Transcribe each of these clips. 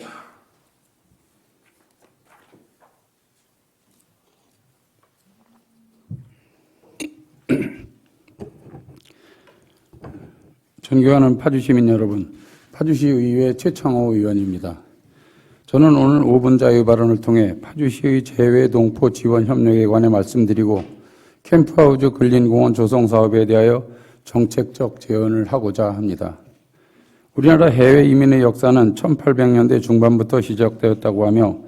존경하는 파주시민 여러분, 파주시 의회 최창호 의원입니다. 저는 오늘 5분 자유 발언을 통해 파주시의 재외 동포 지원 협력에 관해 말씀드리고 캠프하우즈 근린공원 조성 사업에 대하여 정책적 제언을 하고자 합니다. 우리나라 해외 이민의 역사는 1800년대 중반부터 시작되었다고 하며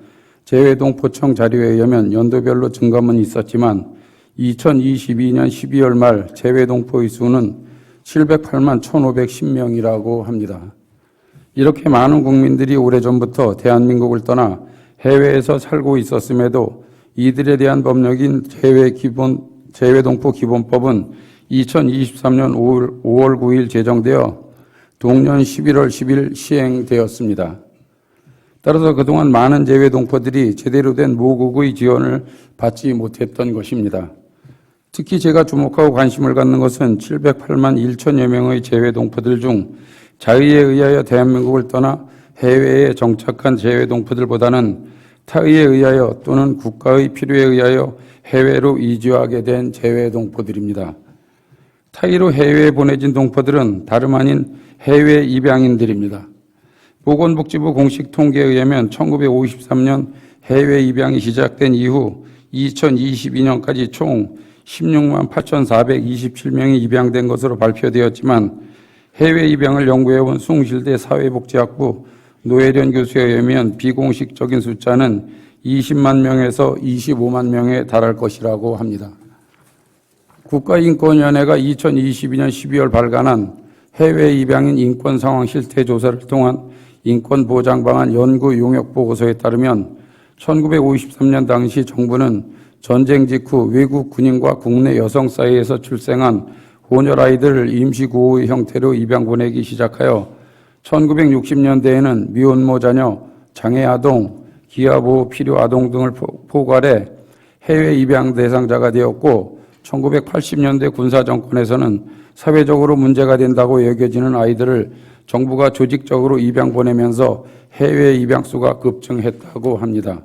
재외동 포청 자료에 의하면 연도별로 증감은 있었지만 2022년 12월 말 재외동포의 수는 708만 1510명이라고 합니다. 이렇게 많은 국민들이 오래전부터 대한민국을 떠나 해외에서 살고 있었음에도 이들에 대한 법령인 재외 기본, 재외동포 기본법은 2023년 5월, 5월 9일 제정되어 동년 11월 10일 시행되었습니다. 따라서 그동안 많은 재외 동포들이 제대로 된 모국의 지원을 받지 못했던 것입니다. 특히 제가 주목하고 관심을 갖는 것은 708만 1천여 명의 재외 동포들 중 자의에 의하여 대한민국을 떠나 해외에 정착한 재외 동포들보다는 타의에 의하여 또는 국가의 필요에 의하여 해외로 이주하게 된 재외 동포들입니다. 타의로 해외에 보내진 동포들은 다름 아닌 해외 입양인들입니다. 보건복지부 공식 통계에 의하면 1953년 해외 입양이 시작된 이후 2022년까지 총 16만 8,427명이 입양된 것으로 발표되었지만 해외 입양을 연구해온 숭실대 사회복지학부 노혜련 교수에 의하면 비공식적인 숫자는 20만 명에서 25만 명에 달할 것이라고 합니다. 국가인권위원회가 2022년 12월 발간한 해외 입양인 인권 상황 실태 조사를 통한 인권 보장 방안 연구 용역 보고서에 따르면 1953년 당시 정부는 전쟁 직후 외국 군인과 국내 여성 사이에서 출생한 혼혈 아이들을 임시 구호의 형태로 입양 보내기 시작하여 1960년대에는 미혼모 자녀, 장애 아동, 기아 보호 필요 아동 등을 포괄해 해외 입양 대상자가 되었고 1980년대 군사 정권에서는 사회적으로 문제가 된다고 여겨지는 아이들을 정부가 조직적으로 입양 보내면서 해외 입양 수가 급증했다고 합니다.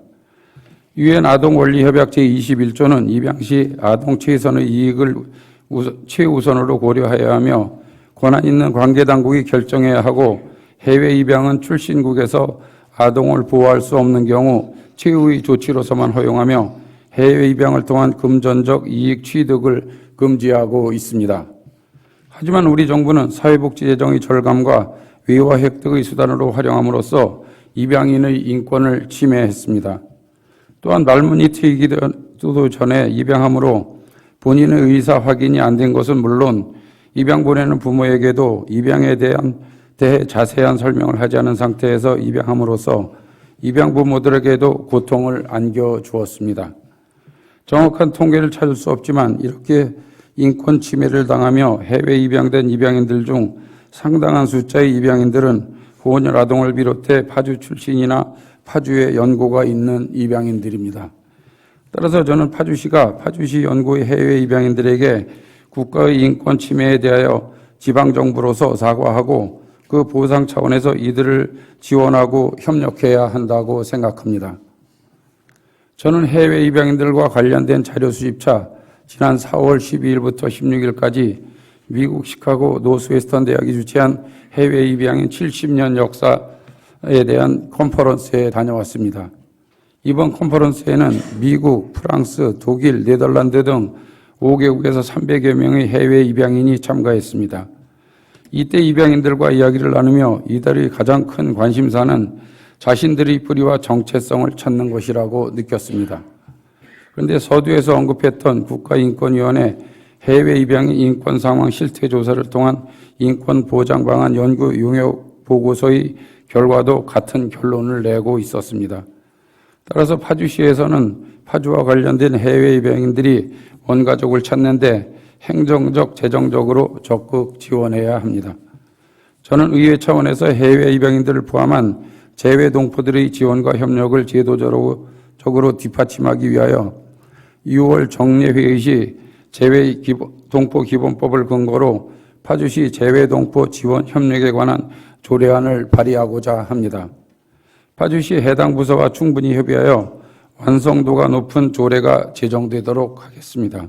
유엔 아동 원리 협약 제21조는 입양 시 아동 최선의 이익을 최우선으로 고려해야 하며 권한 있는 관계 당국이 결정해야 하고 해외 입양은 출신국에서 아동을 보호할 수 없는 경우 최후의 조치로서만 허용하며 해외 입양을 통한 금전적 이익 취득을 금지하고 있습니다. 하지만 우리 정부는 사회복지 재정의 절감과 외화 획득의 수단으로 활용함으로써 입양인의 인권을 침해했습니다. 또한 말문이 트이기도 전에 입양함으로 본인의 의사 확인이 안 된 것은 물론 입양 보내는 부모에게도 입양에 대한 대해 자세한 설명을 하지 않은 상태에서 입양함으로써 입양 부모들에게도 고통을 안겨 주었습니다. 정확한 통계를 찾을 수 없지만 이렇게 인권 침해를 당하며 해외 입양된 입양인들 중 상당한 숫자의 입양인들은 후원혈 아동을 비롯해 파주 출신이나 파주에 연고가 있는 입양인들입니다. 따라서 저는 파주시가 파주시 연고의 해외 입양인들에게 국가의 인권 침해에 대하여 지방정부로서 사과하고 그 보상 차원에서 이들을 지원하고 협력해야 한다고 생각합니다. 저는 해외 입양인들과 관련된 자료 수집차 지난 4월 12일부터 16일까지 미국 시카고 노스웨스턴 대학이 주최한 해외 입양인 70년 역사에 대한 컨퍼런스에 다녀왔습니다. 이번 컨퍼런스에는 미국, 프랑스, 독일, 네덜란드 등 5개국에서 300여 명의 해외 입양인이 참가했습니다. 이때 입양인들과 이야기를 나누며 이달의 가장 큰 관심사는 자신들의 뿌리와 정체성을 찾는 것이라고 느꼈습니다. 그런데 서두에서 언급했던 국가인권위원회 해외 입양인 인권 상황 실태 조사를 통한 인권 보장 방안 연구 용역 보고서의 결과도 같은 결론을 내고 있었습니다. 따라서 파주시에서는 파주와 관련된 해외 입양인들이 원가족을 찾는데 행정적, 재정적으로 적극 지원해야 합니다. 저는 의회 차원에서 해외 입양인들을 포함한 재외 동포들의 지원과 협력을 제도적으로 뒷받침하기 위하여 6월 정례회의 시 재외 동포 기본법을 근거로 파주시 재외 동포 지원 협력에 관한 조례안을 발의하고자 합니다. 파주시 해당 부서와 충분히 협의하여 완성도가 높은 조례가 제정되도록 하겠습니다.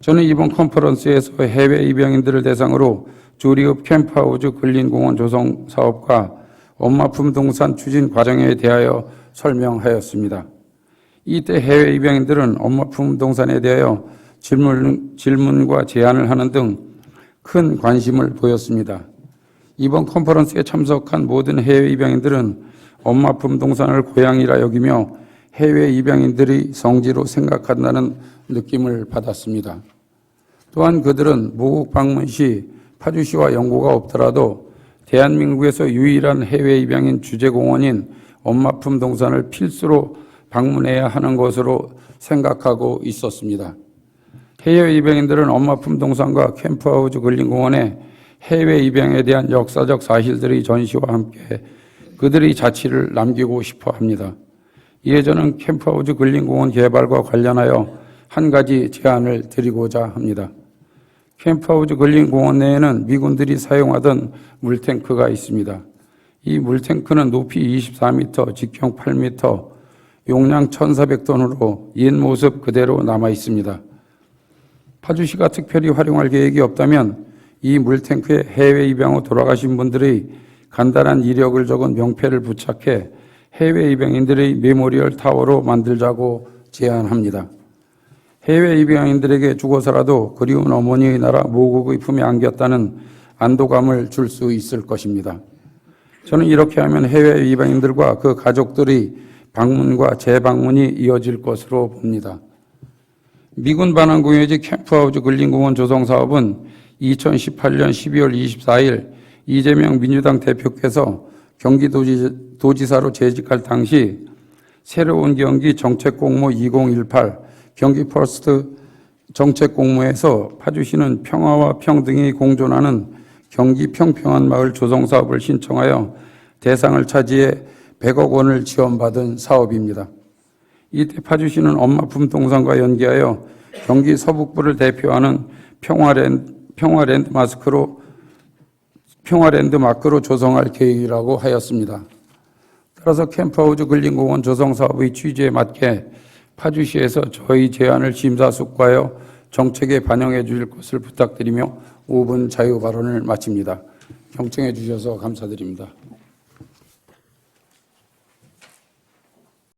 저는 이번 컨퍼런스에서 해외 입양인들을 대상으로 조리읍 캠프하우즈 근린공원 조성 사업과 엄마품 동산 추진 과정에 대하여 설명하였습니다. 이때 해외 입양인들은 엄마품 동산에 대하여 질문, 질문과 제안을 하는 등 큰 관심을 보였습니다. 이번 컨퍼런스에 참석한 모든 해외 입양인들은 엄마품 동산을 고향이라 여기며 해외 입양인들의 성지로 생각한다는 느낌을 받았습니다. 또한 그들은 모국 방문 시 파주시와 연고가 없더라도 대한민국에서 유일한 해외 입양인 주재공원인 엄마품 동산을 필수로 방문해야 하는 것으로 생각하고 있었습니다. 해외 입양인들은 엄마품 동산과 캠프하우즈 근린공원에 해외 입양에 대한 역사적 사실들의 전시와 함께 그들의 자취를 남기고 싶어 합니다. 이에 저는 캠프하우즈 근린공원 개발과 관련하여 한 가지 제안을 드리고자 합니다. 캠프하우즈 근린공원 내에는 미군들이 사용하던 물탱크가 있습니다. 이 물탱크는 높이 24m, 직경 8m, 용량 1,400톤으로 옛 모습 그대로 남아 있습니다. 파주시가 특별히 활용할 계획이 없다면 이 물탱크에 해외 입양 후 돌아가신 분들의 간단한 이력을 적은 명패를 부착해 해외 입양인들의 메모리얼 타워로 만들자고 제안합니다. 해외 입양인들에게 죽어서라도 그리운 어머니의 나라 모국의 품에 안겼다는 안도감을 줄 수 있을 것입니다. 저는 이렇게 하면 해외 입양인들과 그 가족들의 방문과 재방문이 이어질 것으로 봅니다. 미군 반환공유지 캠프하우즈 근린공원 조성 사업은 2018년 12월 24일 이재명 민주당 대표께서 경기도지사로 재직할 당시 새로운 경기 정책공모 2018 경기 퍼스트 정책 공모에서 파주시는 평화와 평등이 공존하는 경기 평평한 마을 조성 사업을 신청하여 대상을 차지해 100억 원을 지원받은 사업입니다. 이때 파주시는 엄마 품 동산과 연계하여 경기 서북부를 대표하는 평화랜드, 평화랜드 마스크로 평화랜드 마크로 조성할 계획이라고 하였습니다. 따라서 캠프하우즈 근린공원 조성 사업의 취지에 맞게 파주시에서 저희 제안을 심사숙고하여 정책에 반영해 주실 것을 부탁드리며 5분 자유 발언을 마칩니다. 경청해 주셔서 감사드립니다.